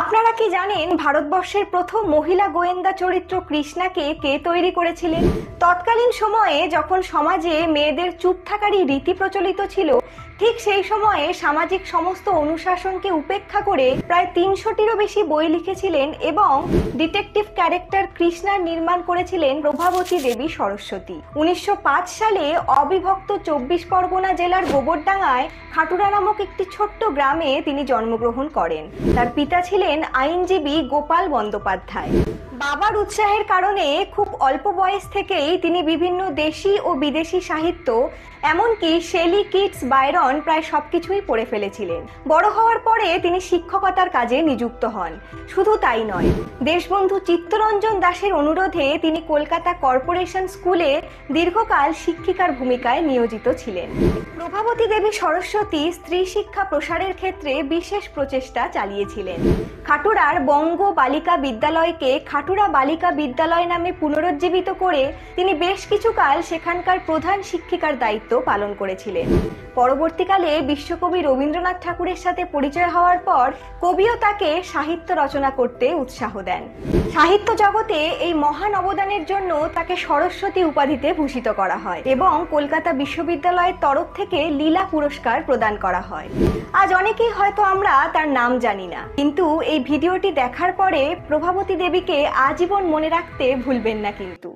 আপনারা কি জানেন ভারতবর্ষের প্রথম মহিলা গোয়েন্দা চরিত্র কৃষ্ণাকে কে তৈরি করেছিলেন? তৎকালীন সময়ে যখন সমাজে মেয়েদের চুপ থাকারই রীতি প্রচলিত ছিল ঠিক সেই সময়ে সামাজিক সমস্ত অনুশাসনকে উপেক্ষা করে প্রায় তিনশোটিরও বেশি বই লিখেছিলেন এবং ডিটেকটিভ ক্যারেক্টার কৃষ্ণার নির্মাণ করেছিলেন প্রভাবতী দেবী সরস্বতী। উনিশশো পাঁচ সালে অবিভক্ত চব্বিশ পরগনা জেলার গোবরডাঙ্গায় খাটুরা নামক একটি ছোট্ট গ্রামে তিনি জন্মগ্রহণ করেন। তার পিতা ছিলেন আইনজীবী গোপাল বন্দ্যোপাধ্যায়। বাবার উৎসাহের কারণে খুব অল্প বয়স থেকেই তিনি বিভিন্ন দেশি ও বিদেশি সাহিত্য, এমনকি শেলি কিটস, বাইরন প্রায় সবকিছুই পড়ে ফেলেছিলেন। বড় হওয়ার পরে তিনি শিক্ষকতার কাজে নিযুক্ত হন। শুধু তাই নয়, দেশবন্ধু চিত্তরঞ্জন দাসের অনুরোধে তিনি কলকাতা কর্পোরেশন স্কুলে দীর্ঘকাল শিক্ষিকার ভূমিকায় নিয়োজিত ছিলেন। প্রভাবতী দেবী সরস্বতী স্ত্রী শিক্ষা প্রসারের ক্ষেত্রে বিশেষ প্রচেষ্টা চালিয়েছিলেন। খাটুরার বঙ্গ বালিকা বিদ্যালয়কে খাটুরা বালিকা বিদ্যালয় নামে পুনরুজ্জীবিত করে তিনি বেশ কিছুকাল সেখানকার প্রধান শিক্ষিকার দায়িত্ব পালন করেছিলেন। পরবর্তীকালে বিশ্বকবি রবীন্দ্রনাথ ঠাকুরের সাথে পরিচয় হওয়ার পর কবিও তাকে সাহিত্য রচনা করতে উৎসাহ দেন। সাহিত্য জগতে এই মহান অবদানের জন্য তাকে সরস্বতী উপাধিতে ভূষিত করা হয় এবং কলকাতা বিশ্ববিদ্যালয়ের তরফ থেকে লীলা পুরস্কার প্রদান করা হয়। আজ অনেকেই হয়তো আমরা তার নাম জানি না। কিন্তু এই ভিডিওটি দেখার পরে প্রভাবতী দেবীকে আজীবন মনে রাখতে ভুলবেন না কিন্তু।